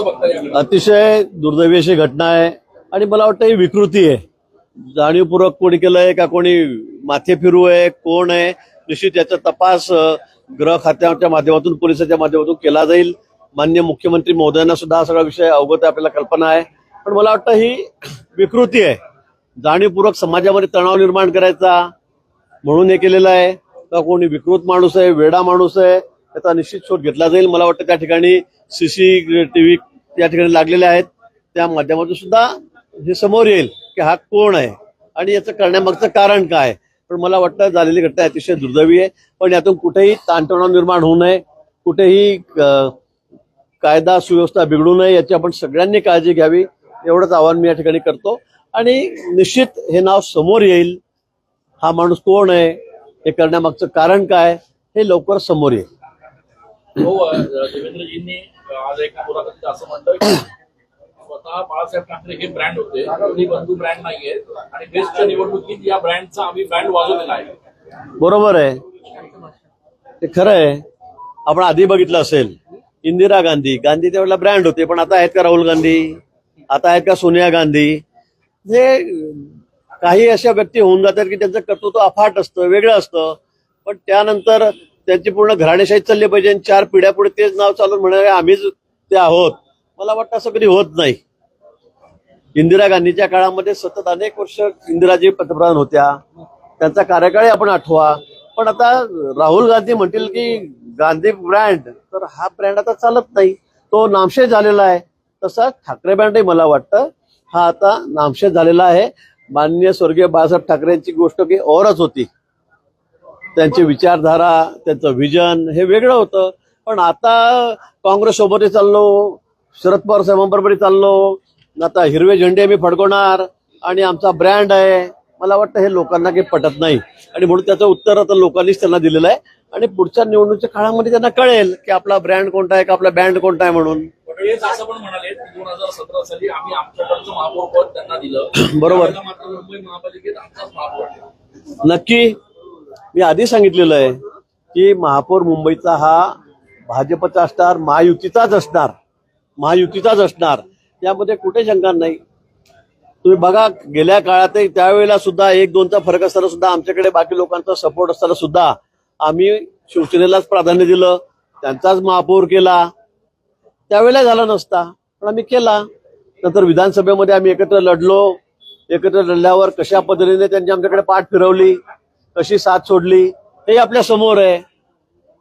अतिशय दुर्दैवी अशी घटना आहे. आणि मला वाटतं ही विकृती आहे. जाणीवपूर्वक कोणी केलंय का कोणी माथे फिरू आहे कोण आहे निश्चित याचा तपास ग्रह गृह खात्याच्या माध्यमातून पोलिसाच्या माध्यमातून केला जाईल. मान्य मुख्यमंत्री महोदयांना सुद्धा हा सगळा विषय अवगत आहे आपल्याला कल्पना आहे. पण मला वाटतं ही विकृती आहे. जाणीवपूर्वक समाजामध्ये तणाव निर्माण करायचा म्हणून हे केलेलं आहे. का कोणी विकृत माणूस आहे वेडा माणूस आहे त्याचा निश्चित शोध घेतला जाईल. मला वाटतं त्या ठिकाणी सीसी टीव्ही त्या ठिकाणी लागलेले आहेत. त्या माध्यमातून सुद्धा हे समोर येईल की हा कोण आहे आणि याचं करण्यामागचं कारण काय. पण मला वाटतं झालेली घटना अतिशय दुर्दैवी आहे. पण यातून कुठेही ताणतणाव निर्माण होऊ नये. कुठेही कायदा सुव्यवस्था बिघडू नये याची आपण सगळ्यांनी काळजी घ्यावी. एवढंच आव्हान मी या ठिकाणी करतो. आणि निश्चित हे नाव समोर येईल. हा माणूस कोण आहे? हे करण्यामागचं कारण काय? हे लवकर समोर येईल. हो देवेंद्रजींनी आज एक मुलाखतीत असं म्हणलं की स्वतः बाळासाहेब ठाकरे हे ब्रँड होते. दोन्ही बंधू ब्रँड नाहीये. आणि बेस्टच्या निवडणुकीत या ब्रँडचा आम्ही ब्रँड वाजवलेला आहे. बरोबर आहे. ते खरं आहे. आपण आधी बघितलं असेल इंदिरा गांधी. गांधी त्यावेळेला ब्रँड होते पण आता आहेत का राहुल गांधी? आता आहेत का सोनिया गांधी? हे काही अशा व्यक्ती होऊन जातात की त्यांचं कर्तृत्व अफाट असतं वेगळं असतं. पण त्यानंतर त्यांची पूर्ण घराणेशाही चालली पाहिजे आणि चार पिढ्या पुढे तेच नाव चालून म्हणाले आम्हीच ते आहोत. मला वाटतं असं कधी होत नाही. इंदिरा गांधीच्या काळामध्ये सतत अनेक वर्ष इंदिराजी पंतप्रधान होत्या. त्यांचा कार्यकाळही आपण आठवा. पण आता राहुल गांधी म्हणतील की गांधी ब्रँड तर हा ब्रँड आता चालत नाही. तो नामशेष झालेला आहे. तसा ठाकरे ब्रँडही मला वाटतं हा आता नामशेष झालेला आहे. माननीय स्वर्गीय बाळासाहेब ठाकरेंची गोष्ट की औरच होती. त्यांची विचारधारा त्यांचं विजन हे वेगळं होतं. पण आता काँग्रेस सोबतही चाललो शरद पवार साहेबांबरोबरही चाललो आता हिरवे झेंडे मी फडकवणार आणि आमचा ब्रँड आहे. मला वाटतं हे लोकांना काही पटत नाही. आणि म्हणून त्याचं उत्तर आता लोकांनीच त्यांना दिलेलं आहे. आणि पुढच्या निवडणुकीच्या काळामध्ये त्यांना कळेल की आपला ब्रँड कोणता आहे का आपला बँड कोणता आहे म्हणून. तेच असं पण म्हणाले की दोन हजार सतरा साली आम्ही आमच्याकडचं महापौर पद त्यांना दिलं. बरोबर. त्यावेळेला मात्र मुंबई महापालिकेत आमचाच महापौर आहे. नक्की. मी आधी सांगितलेलं आहे की महापौर मुंबईचा हा भाजपचा असणार महायुतीचाच असणार. महायुतीचाच असणार. यामध्ये कुठे शंका नाही. तुम्ही बघा गेल्या काळातही त्यावेळेला सुद्धा एक दोनचा फरक असताना सुद्धा आमच्याकडे बाकी लोकांचा सपोर्ट असताना सुद्धा आम्ही शिवसेनेलाच प्राधान्य दिलं त्यांचाच महापौर केला. त्यावेळेला झाला नसता पण आम्ही केला. नंतर विधानसभेमध्ये आम्ही एकत्र लढलो. एकत्र लढल्यावर कशा पद्धतीने त्यांनी आमच्याकडे पाठ फिरवली? कशी साथ सोडली हे आपल्यासमोर आहे.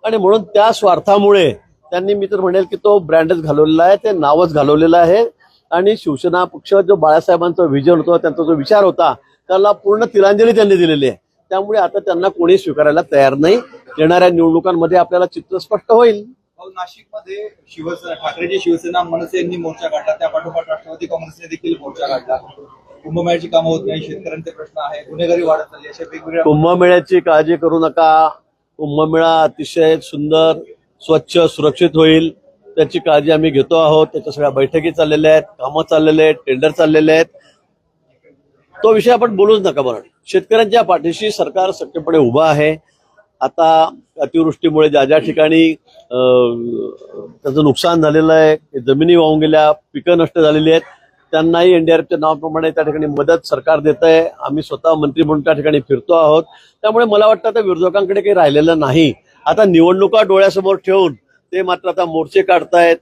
आणि म्हणून त्या स्वार्थामुळे त्यांनी मी तर म्हणेल की तो ब्रँडच घालवलेला आहे ते नावच घालवलेलं आहे. आणि शिवसेना पक्ष जो बाळासाहेबांचं विजन होता त्यांचा जो विचार होता त्याला पूर्ण तिलांजली त्यांनी दिलेली आहे. त्यामुळे आता त्यांना कोणी स्वीकारायला तयार नाही. येणाऱ्या निवडणुकांमध्ये आपल्याला चित्र स्पष्ट होईल. नाशिकमध्ये शिवसेना ठाकरेची शिवसेना मनसे यांनी मोर्चा काढला त्या पाठोपाठ राष्ट्रवादी काँग्रेसने देखील मोर्चा काढला. कुंभमेळ्याची कामं होत नाही शेतकऱ्यांचे प्रश्न आहे गुन्हेगारी वाढत चालली अशा वेगवेगळ्या कुंभमेळ्याची काळजी करू नका. कुंभमेळा अतिशय सुंदर स्वच्छ सुरक्षित होईल. त्याची काळजी आम्ही घेतो आहोत. त्याच्या सगळ्या बैठकी चाललेल्या आहेत कामं चाललेले आहेत टेंडर चाललेले आहेत. तो विषय आपण बोलूच नका बरं. शेतकऱ्यांच्या पाठीशी सरकार सत्यपणे उभं आहे. आता अतिवृष्टीमुळे ज्या ज्या ठिकाणी त्याचं नुकसान झालेलं आहे जमिनी वाहून गेल्या पिकं नष्ट झालेली आहेत. त्यांनाही एनडीआरएफच्या नावाप्रमाणे त्या ठिकाणी मदत सरकार देत आहे आम्ही स्वतः मंत्री म्हणून त्या ठिकाणी फिरतो आहोत. त्यामुळे मला वाटतं आता विरोधकांकडे काही राहिलेलं नाही. आता निवडणुका डोळ्यासमोर ठेवून ते मात्र आता मोर्चे काढतायत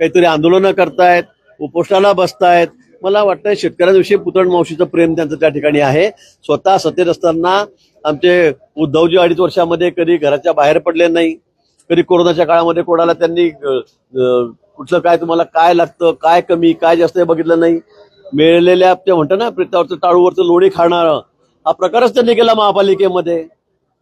काहीतरी आंदोलनं करतायत उपोषणाला बसतायत. मला वाटतं शेतकऱ्यांविषयी पुतण मावशीचं प्रेम त्यांचं त्या ठिकाणी आहे. स्वतः सत्तेत असताना आमचे उद्धवजी अडीच वर्षामध्ये कधी घराच्या बाहेर पडले नाही. कधी कोरोनाच्या काळामध्ये कोणाला त्यांनी कुठलं काय तुम्हाला काय लागतं काय कमी काय जास्त हे बघितलं नाही. मिळलेल्या ते म्हणतं ना प्रत्यावरचं टाळूवरचं लोणी खाणार हा प्रकारच त्यांनी केला महापालिकेमध्ये.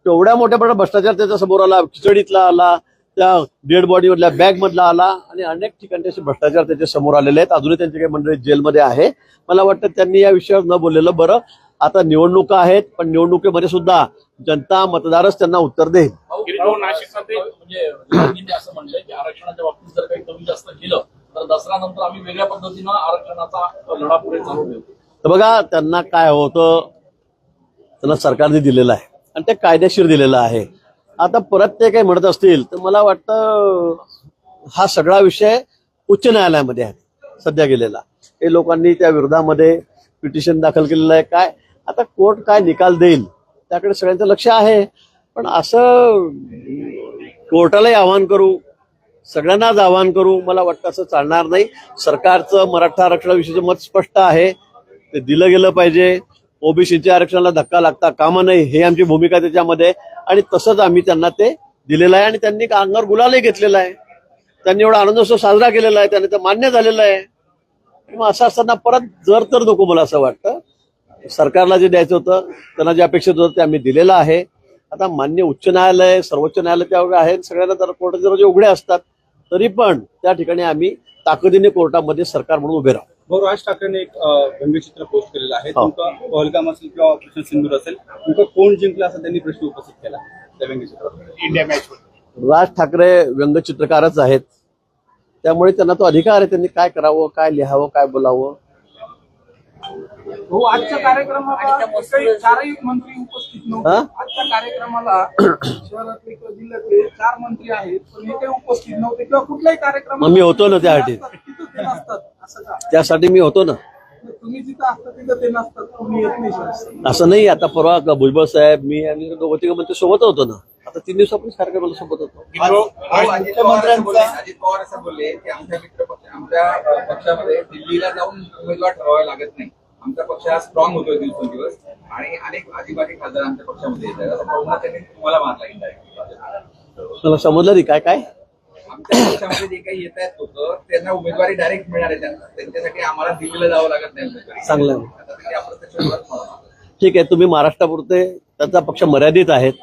तेवढ्या मोठ्या प्रमाणात भ्रष्टाचार त्याच्यासमोर आला खिचडीतला आला त्या डेड बॉडी मधल्या बॅग मधला आला आणि अनेक ठिकाणी असे भ्रष्टाचार त्याच्यासमोर आलेले आहेत. अजूनही त्यांची काही मंडळी जेलमध्ये आहे. मला वाटतं त्यांनी या विषयावर न बोललेलं बरं. आता निवडणुका आहेत पण निवडणुकीमध्ये सुद्धा जनता मतदारच त्यांना उत्तर देईल. नाशिकमध्ये म्हणजे असं म्हणलंय की आरक्षणाच्या बाबतीत जर काही कमी जास्त केलं तर दसऱ्यानंतर आम्ही वेगळ्या पद्धतीनं आरक्षणाचा लढा पुढे चालू तर बघा त्यांना काय होतं त्यांना सरकारने दिलेलं आहे आणि ते कायदेशीर दिलेलं आहे. आता परत ते काही म्हणत असतील तर मला वाटतं हा सगळा विषय उच्च न्यायालयामध्ये आहे सध्या गेलेला. हे लोकांनी त्या विरोधामध्ये पिटिशन दाखल केलेलं आहे. काय? आता कोर्ट काय निकाल देईल त्याकडे सगळ्यांचं लक्ष आहे. पण असं कोर्टालाही आव्हान करू सगळ्यांनाच आवाहन करू मला वाटतं असं चालणार नाही. सरकारचं मराठा आरक्षणाविषयीचं मत स्पष्ट आहे. ते दिलं गेलं पाहिजे. ओबीसीच्या आरक्षणाला धक्का लागता कामा नाही हे आमची भूमिका त्याच्यामध्ये. आणि तसंच आम्ही त्यांना ते दिलेलं आहे आणि त्यांनी अंगावर गुलालही घेतलेला आहे. त्यांनी एवढा आनंदोत्सव साजरा केलेला आहे त्यांनी तर मान्य झालेलं आहे. मग असं असताना परत जर तर नको मला असं वाटतं. सरकारला जे द्यायचं होतं त्यांना जे अपेक्षित होतं ते आम्ही दिलेलं आहे. आता मान्य उच्च न्यायालय सर्वोच्च न्यायालय त्यावर आहे सगळ्यांना तर कोर्टाचे दरवाजे उघडे असतात तरी पण त्या ठिकाणी आम्ही ताकदीने कोर्टामध्ये सरकार म्हणून उभे राहू. भाऊ राज ठाकरेंनी एक व्यंगचित्र पोस्ट केलेलं आहे. हो. पहलगाम असेल किंवा ऑपरेशन सिंदूर असेल तुमका कोण जिंकला असा त्यांनी प्रश्न उपस्थित केला त्या व्यंगचित्रात इंडिया मॅच राज ठाकरे व्यंगचित्रकारच आहेत. त्यामुळे त्यांना तो अधिकार आहे त्यांनी काय करावं काय लिहावं काय बोलावं? हो आजच्या चारही मंत्री उपस्थित हा? आजच्या कार्यक्रमाला शहरातले किंवा जिल्ह्यातले चार मंत्री आहेत पण काही उपस्थित नव्हते किंवा कुठल्याही कार्यक्रमात मग मी होतो ना त्यासाठी. तिथं ते नसतात असं का? त्यासाठी मी होतो ना. तुम्ही जिथं असता तिथं ते नसतात तुम्ही येत नाही शहरात. असं नाही आता परवा का भुजबळ साहेब मी आणि तिघं मंत्री सोबत होतो ना. आता तीन दिवसापूर्वी कार्यक्रमाला सोबत होतो. आज अजित पवार असं बोलले अजित पवार असं बोलले की आमच्या मित्र पक्ष आमच्या पक्षामध्ये दिल्लीला जाऊन उमेदवार ठरवावे लागत नाही. आमचा पक्ष हा स्ट्रॉंग होतोय दिवसेंदिवस. आणि अनेक आदिवासी खासदार आमच्या पक्षामध्ये येत आहेत. पाहून त्यांनी तुम्हाला मारला indirect. मला समजलं नाही काय काय आमच्या पक्षामध्ये जे काही येत आहेत लोक त्यांना उमेदवारी डायरेक्ट मिळणार आहे. त्यांना त्यांच्यासाठी आम्हाला दिल्लीला जावं लागत नाही. चांगलं. आहे. आता. ठीक आहे तुम्ही महाराष्ट्रापुरते त्यांचा पक्ष मर्यादित आहेत.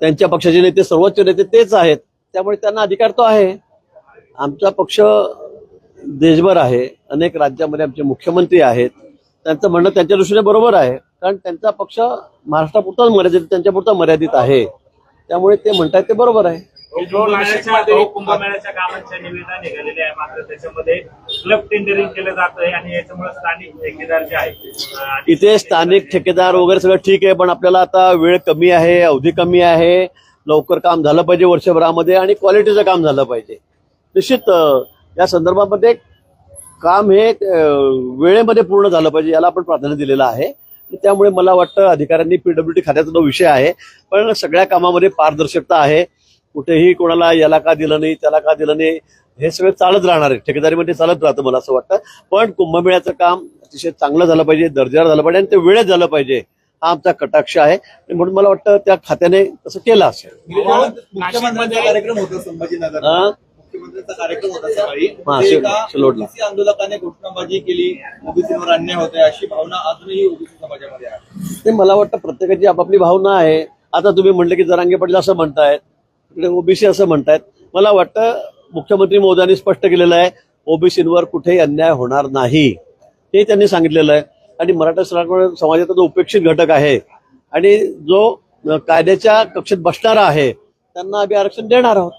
त्यांच्या पक्षाचे नेते सर्वोच्च नेते तेच आहेत. त्यामुळे त्यांना अधिकार तो आहे. आमचा पक्ष देशभर आहे. अनेक राज्यामध्ये आमचे मुख्यमंत्री आहेत. त्यांचं म्हणणं त्यांच्या दृष्टीने बरोबर आहे. कारण त्यांचा पक्ष महाराष्ट्रापुरताच मर्यादित त्यांच्यापुरता मर्यादित आहे. त्यामुळे ते म्हणतात ते बरोबर आहे. जो नाशिकमध्ये कुंभमेळ्याच्या कामांचे निवेदन निघालेले आहे मात्र त्याच्यामध्ये क्लब टेंडरिंग केलं जात आहे आणि याच्यामुळे स्थानिक ठेकेदार जे आहेत अं, इथे स्थानिक ठेकेदार वगैरे सगळं ठीक आहे पण आपल्याला आता वेळ कमी आहे अवधी कमी आहे. लवकर काम झालं पाहिजे वर्षभरामध्ये आणि क्वालिटीचं काम झालं पाहिजे. निश्चित या संदर्भामध्ये काम हे वेळेमध्ये पूर्ण झालं पाहिजे याला आपण प्राधान्य दिलेलं आहे. त्यामुळे मला वाटतं अधिकाऱ्यांनी पीडब्ल्यूडी खात्याचा तो विषय आहे. पण सगळ्या कामामध्ये पारदर्शकता आहे. कुठेही कोणाला याला का दिलं नाही त्याला का दिलं नाही हे सगळं चालत राहणार आहे. ठेकेदारीमध्ये चालत राहतं मला असं वाटतं. पण कुंभमेळ्याचं काम अतिशय चांगलं झालं पाहिजे दर्जावर झालं पाहिजे आणि ते वेळेत झालं पाहिजे. हा आमचा कटाक्ष आहे. म्हणून मला वाटतं त्या खात्याने तसं केलं असेल. मुख्यमंत्र्यांचा कार्यक्रम होता संभाजीनगर? मुख्यमंत्र्यांचा कार्यक्रम होता सकाळी. आंदोलकाने घोषणाबाजी केली. ओबीसीवर अन्याय होतोय अशी भावना अजूनही ओबीसी समाजामध्ये आहे. ते मला वाटतं प्रत्येकाची आपापली भावना आहे. आता तुम्ही म्हटलं की जरांगे पाटील असं म्हणतायत इकडे ओबीसी असं म्हणतायत. मला वाटतं मुख्यमंत्री मोदयांनी स्पष्ट केलेलं आहे ओबीसीवर कुठेही अन्याय होणार नाही. हे त्यांनी सांगितलेलं आहे. आणि मराठा समा- समाजाचा जो उपेक्षित घटक आहे आणि जो कायद्याच्या कक्षेत बसणारा आहे त्यांना आम्ही आरक्षण देणार आहोत.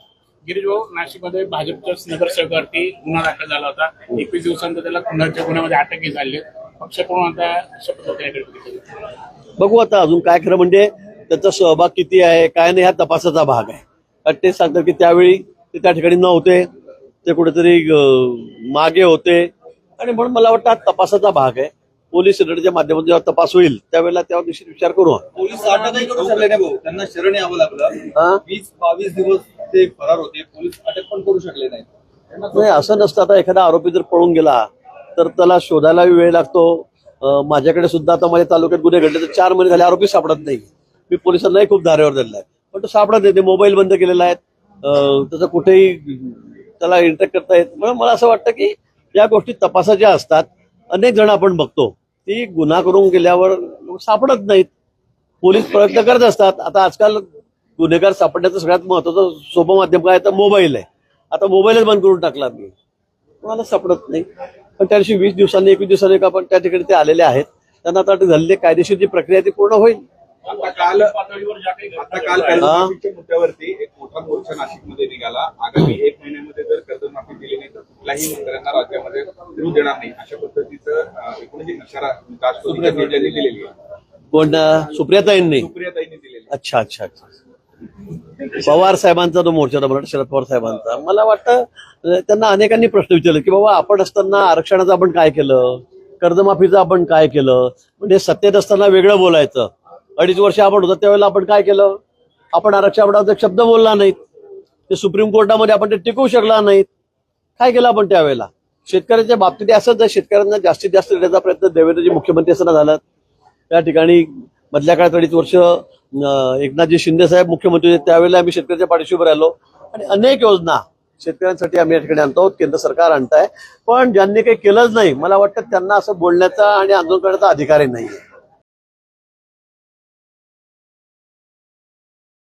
गिरीश भाऊ नाशिकमध्ये भाजपच्या नगरसेवकावरती गुन्हा दाखल झाला होता. एकवीस दिवसांतर त्याला खुनाच्या गुन्ह्यामध्ये अटकही झाली. पक्षाकडून आता शपथ. बघू आता अजून काय खरं म्हणजे त्याचा सहभाग किती आहे काय नाही हा तपासाचा भाग आहे. कारण ते सांगतात की त्यावेळी ते त्या ठिकाणी नव्हते. ते कुठेतरी मागे होते. आणि म्हणून मला वाटतं हा तपासाचा भाग आहे. पोलीस यंत्रणेच्या माध्यमातून जेव्हा तपास होईल त्यावेळेला त्यावर निश्चित विचार करू पोलीस अटकही करू शकले नाही भाऊ. त्यांना शरण यावं लागलं. वीस बावीस दिवस ते फरार होते पोलीस अटक पण करू शकले नाही नाही असं नसतं. आता एखादा आरोपी जर पळून गेला तर त्याला शोधायला वेळ लागतो. माझ्याकडे सुद्धा आता माझ्या तालुक्यात गुन्हे घडले तर चार महिने झाले आरोपी सापडत नाही. मी पोलिसांनाही खूप धारेवर दिलेला आहे पण तो सापडत नाही ते मोबाईल बंद केलेला आहे त्याचं कुठेही त्याला इंटरॅक्ट करता येत म्हणून मला असं वाटतं की या गोष्टी तपासाच्या असतात अनेक जण आपण बघतो ती गुन्हा करून गेल्यावर सापडत नाहीत. पोलीस प्रयत्न करत असतात. आता आजकाल गुन्हेगार सापडण्याचं सगळ्यात महत्वाचं सोपं माध्यम काय तर मोबाईल आहे. आता मोबाईलच बंद करून टाकला मी. मला सापडत नाही. पण त्या दिवशी वीस दिवसांनी एकवीस दिवसांनी एक आपण त्या ठिकाणी ते आलेले आहेत. त्यांना आता झालेली कायदेशीर जी प्रक्रिया ती पूर्ण होईल. आता काल पातळीवर ज्या काही आता घटना काल घडल्या आहेत, कर्जमाफीच्या मुद्द्यावरती एक मोठा मोर्चा नाशिकमध्ये निघाला. आगामी एक महिन्यामध्ये जर कर्जमाफी दिली नाही तर कुठल्याही मंत्र्यांना राज्यामध्ये फिरू देणार नाही. अशा पद्धतीचं अं, एकूणच एक इशारा राष्ट्रपतीच्या नेत्यांनी दिलेली आहे. कोण सुप्रियाताईंनी? सुप्रियाताईंनी दिलेली. अच्छा अच्छा अच्छा. पवार साहेबांचा जो मोर्चा होता मला शरद पवार साहेबांचा मला वाटतं त्यांना अनेकांनी प्रश्न विचारले की बाबा आपण असताना आरक्षणाचं आपण काय केलं? कर्जमाफीचं आपण काय केलं? म्हणजे सत्तेत असताना वेगळं बोलायचं. अडीच वर्ष आपण होतो त्यावेळेला आपण काय केलं? आपण आरक्षणाबद्दल शब्द बोलला नाहीत. ते सुप्रीम कोर्टामध्ये आपण ते टिकवू शकला नाहीत. काय केलं आपण त्यावेळेला? शेतकऱ्यांच्या बाबतीत असंच आहे शेतकऱ्यांना जास्तीत जास्त देण्याचा प्रयत्न देवेंद्रजी मुख्यमंत्री असताना झाला त्या ठिकाणी मधल्या काळात अडीच वर्ष एकनाथजी शिंदे साहेब मुख्यमंत्री होते त्यावेळेला आम्ही शेतकऱ्याच्या पाठीशी उभे राहिलो. आणि अनेक योजना शेतकऱ्यांसाठी आम्ही या ठिकाणी आणतो केंद्र सरकार आणत आहे पण ज्यांनी काही केलंच नाही मला वाटतं त्यांना असं बोलण्याचा आणि आंदोलन करण्याचा अधिकारही नाही